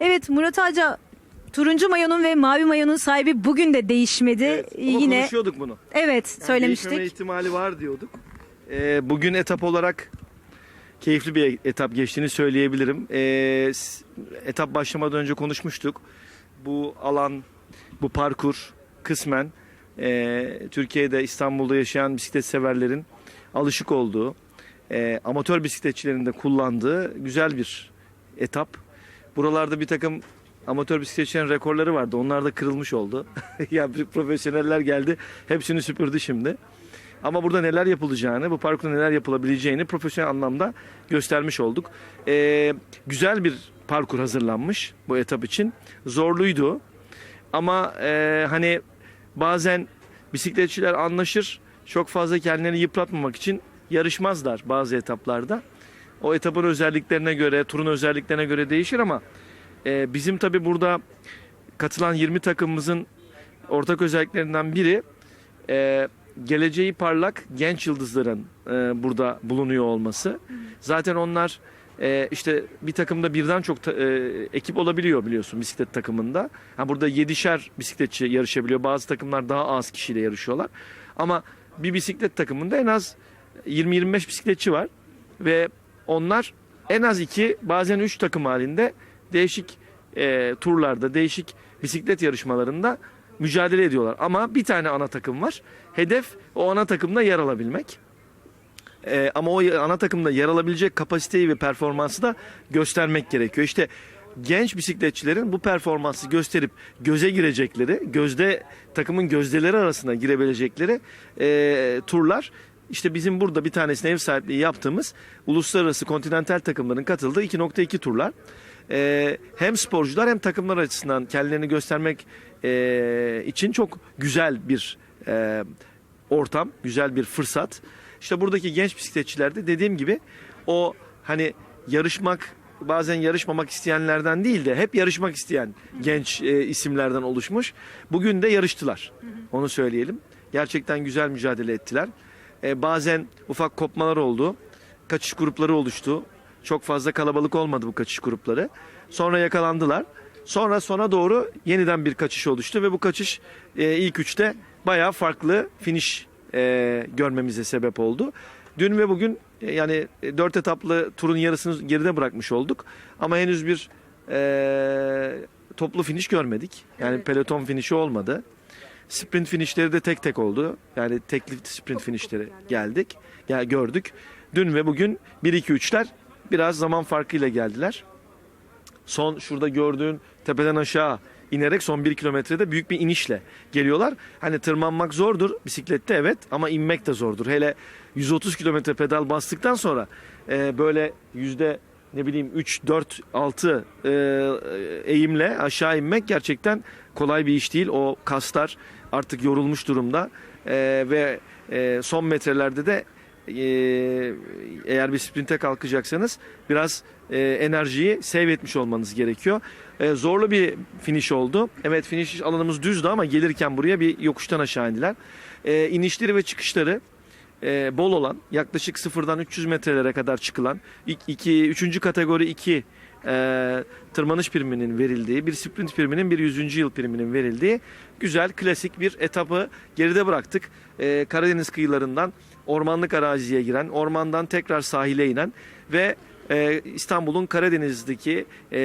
Evet Murat Ağaca turuncu mayonun ve mavi mayonun sahibi bugün de değişmedi. Evet, ama Yine konuşuyorduk bunu. evet Yani söylemiştik. değişmeme ihtimali var diyorduk. Ee, bugün etap olarak keyifli bir etap geçtiğini söyleyebilirim. Ee, etap başlamadan önce konuşmuştuk. Bu alan, bu parkur kısmen e, Türkiye'de İstanbul'da yaşayan bisiklet severlerin alışık olduğu, e, amatör bisikletçilerin de kullandığı güzel bir etap. Buralarda bir takım amatör bisikletçilerin rekorları vardı. Onlar da kırılmış oldu. ya profesyoneller geldi. Hepsini süpürdü şimdi. Ama burada neler yapılacağını, bu parkurda neler yapılabileceğini profesyonel anlamda göstermiş olduk. Ee, güzel bir parkur hazırlanmış bu etap için. Zorluydu. Ama e, hani bazen bisikletçiler anlaşır. Çok fazla kendilerini yıpratmamak için yarışmazlar bazı etaplarda. O etapın özelliklerine göre, turun özelliklerine göre değişir ama e, bizim tabi burada katılan 20 takımımızın ortak özelliklerinden biri e, geleceği parlak genç yıldızların e, burada bulunuyor olması. Zaten onlar e, işte bir takımda birden çok ta- e, ekip olabiliyor biliyorsun bisiklet takımında. Ha, burada yedişer bisikletçi yarışabiliyor. Bazı takımlar daha az kişiyle yarışıyorlar. Ama bir bisiklet takımında en az 20-25 bisikletçi var ve onlar en az iki bazen üç takım halinde değişik e, turlarda değişik bisiklet yarışmalarında mücadele ediyorlar. Ama bir tane ana takım var. Hedef o ana takımda yer alabilmek. E, ama o ana takımda yer alabilecek kapasiteyi ve performansı da göstermek gerekiyor. İşte genç bisikletçilerin bu performansı gösterip göze girecekleri, gözde takımın gözdeleri arasına girebilecekleri e, turlar işte bizim burada bir tanesine ev sahipliği yaptığımız uluslararası kontinental takımların katıldığı 2.2 turlar. Ee, hem sporcular hem takımlar açısından kendilerini göstermek e, için çok güzel bir e, ortam, güzel bir fırsat. İşte buradaki genç bisikletçiler de dediğim gibi o hani yarışmak bazen yarışmamak isteyenlerden değil de hep yarışmak isteyen genç e, isimlerden oluşmuş. Bugün de yarıştılar. Onu söyleyelim. Gerçekten güzel mücadele ettiler. E, bazen ufak kopmalar oldu. Kaçış grupları oluştu. Çok fazla kalabalık olmadı bu kaçış grupları. Sonra yakalandılar. Sonra sona doğru yeniden bir kaçış oluştu ve bu kaçış e, ilk üçte bayağı farklı finish e, görmemize sebep oldu. Dün ve bugün e, yani dört etaplı turun yarısını geride bırakmış olduk. Ama henüz bir e, toplu finish görmedik. Yani Evet. peloton finişi olmadı. Sprint finişleri de tek tek oldu. Yani tekli sprint finişleri geldik. Gel gördük. Dün ve bugün 1 2 3'ler biraz zaman farkıyla geldiler. Son şurada gördüğün tepeden aşağı inerek son 1 kilometrede büyük bir inişle geliyorlar. Hani tırmanmak zordur bisiklette evet ama inmek de zordur. Hele 130 kilometre pedal bastıktan sonra e, böyle yüzde ne bileyim 3, 4, 6 e, eğimle aşağı inmek gerçekten kolay bir iş değil. O kaslar artık yorulmuş durumda E, ve e, son metrelerde de e, eğer bir sprinte kalkacaksanız biraz e, enerjiyi save etmiş olmanız gerekiyor. E, zorlu bir finish oldu. Evet finish alanımız düzdü ama gelirken buraya bir yokuştan aşağı indiler. E, inişleri ve çıkışları e, bol olan yaklaşık sıfırdan 300 metrelere kadar çıkılan ilk iki, üçüncü kategori 2 e, tırmanış priminin verildiği bir sprint priminin bir 100. yıl priminin verildiği güzel klasik bir etapı geride bıraktık. E, Karadeniz kıyılarından ormanlık araziye giren ormandan tekrar sahile inen ve e, İstanbul'un Karadeniz'deki e,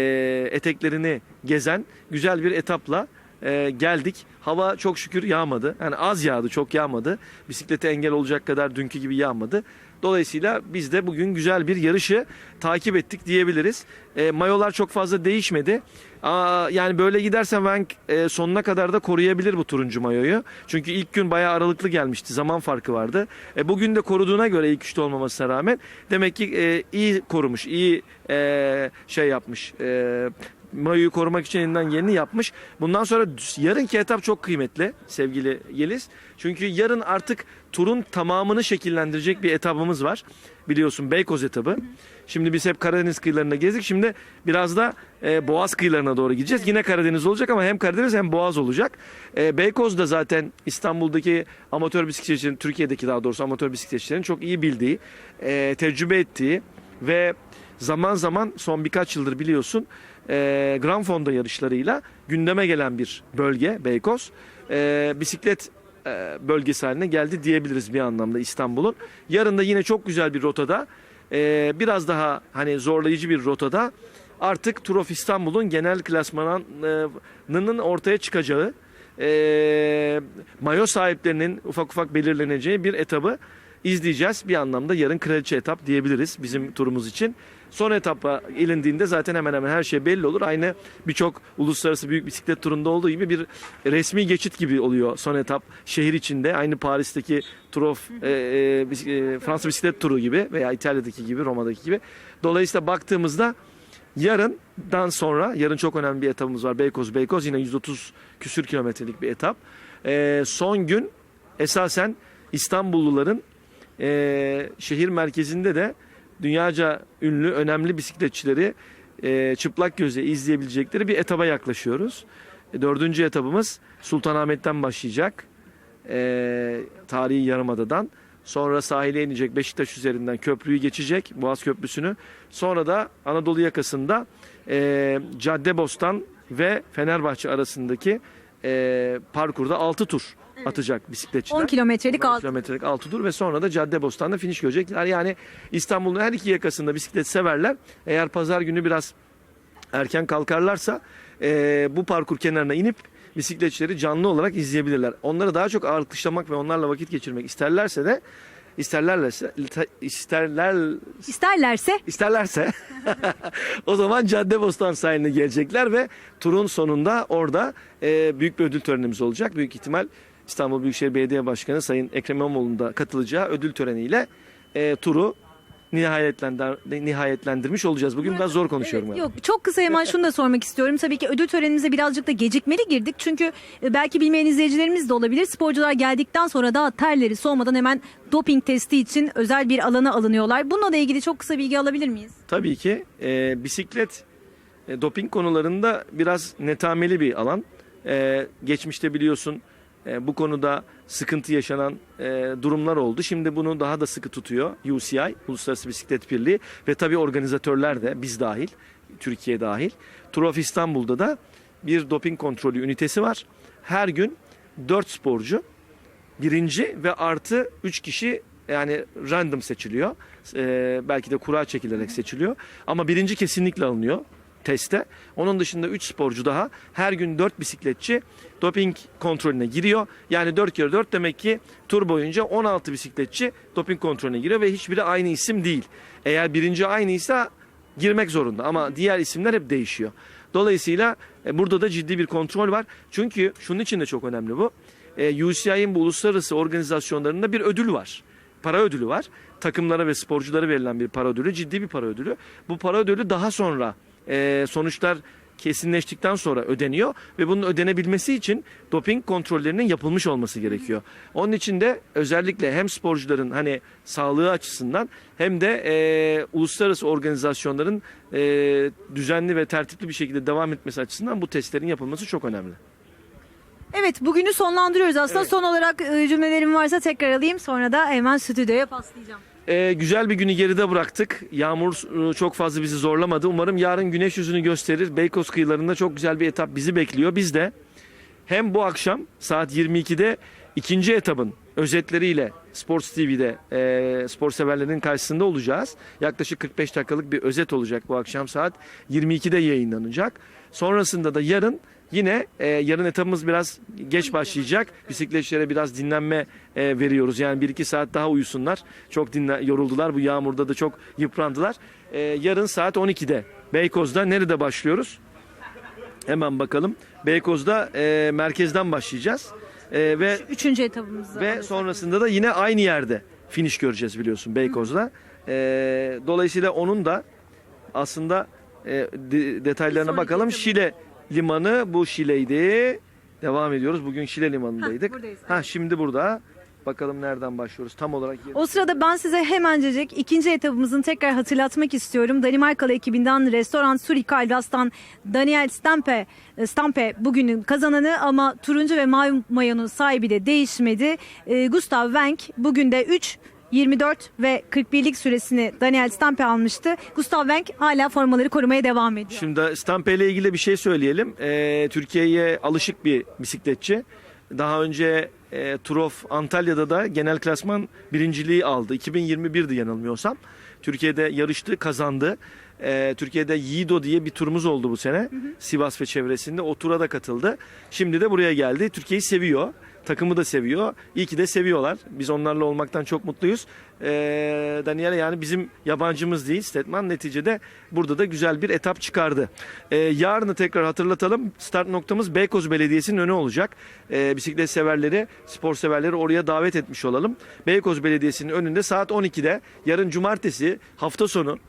eteklerini gezen güzel bir etapla e, geldik. Hava çok şükür yağmadı. Yani az yağdı, çok yağmadı. Bisiklete engel olacak kadar dünkü gibi yağmadı. Dolayısıyla biz de bugün güzel bir yarışı takip ettik diyebiliriz. E, mayolar çok fazla değişmedi. Aa, yani böyle gidersen ben e, sonuna kadar da koruyabilir bu turuncu mayoyu. Çünkü ilk gün bayağı aralıklı gelmişti. Zaman farkı vardı. E, bugün de koruduğuna göre ilk üçte olmamasına rağmen demek ki e, iyi korumuş, iyi e, şey yapmış. E, mayoyu korumak için elinden geleni yapmış. Bundan sonra yarınki etap çok kıymetli sevgili Yeliz. Çünkü yarın artık turun tamamını şekillendirecek bir etapımız var. Biliyorsun Beykoz etabı. Şimdi biz hep Karadeniz kıyılarında gezdik. Şimdi biraz da e, Boğaz kıyılarına doğru gideceğiz. Yine Karadeniz olacak ama hem Karadeniz hem Boğaz olacak. E, Beykoz da zaten İstanbul'daki amatör bisikletçilerin, Türkiye'deki daha doğrusu amatör bisikletçilerin çok iyi bildiği, e, tecrübe ettiği ve zaman zaman son birkaç yıldır biliyorsun e, Grand Fonda yarışlarıyla gündeme gelen bir bölge Beykoz. E, bisiklet e, bölgesi haline geldi diyebiliriz bir anlamda İstanbul'un. Yarın da yine çok güzel bir rotada e, biraz daha hani zorlayıcı bir rotada artık Tur of İstanbul'un genel klasmanının ortaya çıkacağı e, mayo sahiplerinin ufak ufak belirleneceği bir etabı izleyeceğiz. Bir anlamda yarın kraliçe etap diyebiliriz bizim turumuz için. Son etapa ilindiğinde zaten hemen hemen her şey belli olur. Aynı birçok uluslararası büyük bisiklet turunda olduğu gibi bir resmi geçit gibi oluyor son etap şehir içinde. Aynı Paris'teki Tour of e, e, e, Fransa bisiklet turu gibi veya İtalya'daki gibi Roma'daki gibi. Dolayısıyla baktığımızda yarından sonra yarın çok önemli bir etapımız var. Beykoz Beykoz yine 130 küsür kilometrelik bir etap. E, son gün esasen İstanbulluların e, şehir merkezinde de dünyaca ünlü önemli bisikletçileri e, çıplak gözle izleyebilecekleri bir etaba yaklaşıyoruz. E, dördüncü etabımız Sultanahmet'ten başlayacak. E, tarihi Yarımada'dan. Sonra sahile inecek Beşiktaş üzerinden köprüyü geçecek Boğaz Köprüsü'nü. Sonra da Anadolu yakasında e, Caddebostan ve Fenerbahçe arasındaki e, parkurda 6 tur atacak bisikletçiler. 10 kilometrelik 10 alt. kilometrelik altı tur ve sonra da Caddebostan'da finish görecekler. Yani İstanbul'un her iki yakasında bisiklet severler. Eğer pazar günü biraz erken kalkarlarsa e, bu parkur kenarına inip bisikletçileri canlı olarak izleyebilirler. Onları daha çok alkışlamak ve onlarla vakit geçirmek isterlerse de isterlerse isterler İsterlerse İsterlerse o zaman Caddebostan sahiline gelecekler ve turun sonunda orada e, büyük bir ödül törenimiz olacak. Büyük ihtimal İstanbul Büyükşehir Belediye Başkanı Sayın Ekrem İmamoğlu'nun da katılacağı ödül töreniyle e, turu nihayetlendir, nihayetlendirmiş olacağız. Bugün biraz zor konuşuyorum. Evet, yok çok kısa hemen şunu da sormak istiyorum. Tabii ki ödül törenimize birazcık da gecikmeli girdik. Çünkü e, belki bilmeyen izleyicilerimiz de olabilir. Sporcular geldikten sonra daha terleri soğumadan hemen doping testi için özel bir alana alınıyorlar. Bununla da ilgili çok kısa bilgi alabilir miyiz? Tabii ki e, bisiklet e, doping konularında biraz netameli bir alan. E, geçmişte biliyorsun e, bu konuda sıkıntı yaşanan e, durumlar oldu. Şimdi bunu daha da sıkı tutuyor UCI, Uluslararası Bisiklet Birliği ve tabii organizatörler de biz dahil, Türkiye dahil. Tour of İstanbul'da da bir doping kontrolü ünitesi var. Her gün 4 sporcu birinci ve artı 3 kişi yani random seçiliyor. Ee, belki de kura çekilerek seçiliyor. Ama birinci kesinlikle alınıyor teste. Onun dışında 3 sporcu daha her gün 4 bisikletçi doping kontrolüne giriyor. Yani 4 kere 4 demek ki tur boyunca 16 bisikletçi doping kontrolüne giriyor ve hiçbiri aynı isim değil. Eğer birinci aynıysa girmek zorunda ama diğer isimler hep değişiyor. Dolayısıyla e, burada da ciddi bir kontrol var. Çünkü şunun için de çok önemli bu. E, UCI'nin bu uluslararası organizasyonlarında bir ödül var. Para ödülü var. Takımlara ve sporculara verilen bir para ödülü, ciddi bir para ödülü. Bu para ödülü daha sonra e, sonuçlar kesinleştikten sonra ödeniyor ve bunun ödenebilmesi için doping kontrollerinin yapılmış olması gerekiyor. Onun için de özellikle hem sporcuların hani sağlığı açısından hem de e, uluslararası organizasyonların e, düzenli ve tertipli bir şekilde devam etmesi açısından bu testlerin yapılması çok önemli. Evet bugünü sonlandırıyoruz. Aslında Evet. son olarak e, cümlelerim varsa tekrar alayım. Sonra da hemen stüdyoya paslayacağım. Ee, güzel bir günü geride bıraktık. Yağmur e, çok fazla bizi zorlamadı. Umarım yarın güneş yüzünü gösterir. Beykoz kıyılarında çok güzel bir etap bizi bekliyor. Biz de hem bu akşam saat 22'de ikinci etapın özetleriyle Sports TV'de e, spor severlerin karşısında olacağız. Yaklaşık 45 dakikalık bir özet olacak bu akşam saat 22'de yayınlanacak. Sonrasında da yarın yine e, yarın etapımız biraz geç başlayacak. Bisikletçilere biraz dinlenme e, veriyoruz. Yani 1-2 saat daha uyusunlar. Çok dinle, yoruldular. Bu yağmurda da çok yıprandılar. E, yarın saat 12'de Beykoz'da nerede başlıyoruz? Hemen bakalım. Beykoz'da e, merkezden başlayacağız. E, ve Üçüncü etabımızda. ve sonrasında da yine aynı yerde finish göreceğiz biliyorsun Beykoz'da. E, dolayısıyla onun da aslında e, de- detaylarına bakalım. Şile limanı bu Şile'ydi. Devam ediyoruz. Bugün Şile limanındaydık. Hah, buradayız, Ha şimdi burada. Bakalım nereden başlıyoruz tam olarak. O sırada ben size hemencecik ikinci etabımızın tekrar hatırlatmak istiyorum. Danimarkalı ekibinden Restoran Suri Alvas'tan Daniel Stampe, Stampe bugünün kazananı ama turuncu ve mavi mayonun sahibi de değişmedi. Ee, Gustav Wenk bugün de 3 24 ve 41'lik süresini Daniel Stampe almıştı. Gustav Wenck hala formaları korumaya devam ediyor. Şimdi Stampe ile ilgili bir şey söyleyelim. Ee, Türkiye'ye alışık bir bisikletçi. Daha önce e, Turof Antalya'da da genel klasman birinciliği aldı. 2021'di yanılmıyorsam. Türkiye'de yarıştı, kazandı. Ee, Türkiye'de Yiğido diye bir turumuz oldu bu sene. Sivas ve çevresinde. O tura da katıldı. Şimdi de buraya geldi. Türkiye'yi seviyor. Takımı da seviyor. İyi ki de seviyorlar. Biz onlarla olmaktan çok mutluyuz. Ee, Daniel yani bizim yabancımız değil. Stetman neticede burada da güzel bir etap çıkardı. Ee, yarını tekrar hatırlatalım. Start noktamız Beykoz Belediyesi'nin önü olacak. Ee, bisiklet severleri, spor severleri oraya davet etmiş olalım. Beykoz Belediyesi'nin önünde saat 12'de yarın cumartesi hafta sonu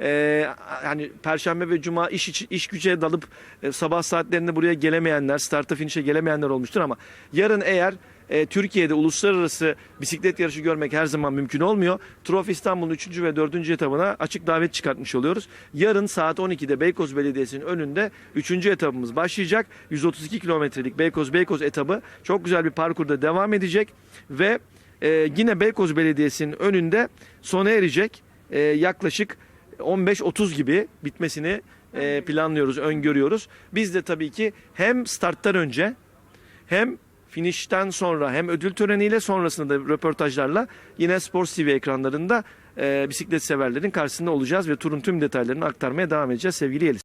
ee, yani perşembe ve cuma iş iç- iş güce dalıp e, sabah saatlerinde buraya gelemeyenler, starta finişe gelemeyenler olmuştur ama yarın eğer e, Türkiye'de uluslararası bisiklet yarışı görmek her zaman mümkün olmuyor. Trof İstanbul'un 3. ve 4. etabına açık davet çıkartmış oluyoruz. Yarın saat 12'de Beykoz Belediyesi'nin önünde 3. etabımız başlayacak. 132 kilometrelik Beykoz Beykoz etabı çok güzel bir parkurda devam edecek ve e, yine Beykoz Belediyesi'nin önünde sona erecek. E, yaklaşık 15-30 gibi bitmesini e, planlıyoruz, öngörüyoruz. Biz de tabii ki hem starttan önce hem finişten sonra hem ödül töreniyle sonrasında da röportajlarla yine Spor TV ekranlarında e, bisiklet severlerin karşısında olacağız ve turun tüm detaylarını aktarmaya devam edeceğiz sevgili Yeliz.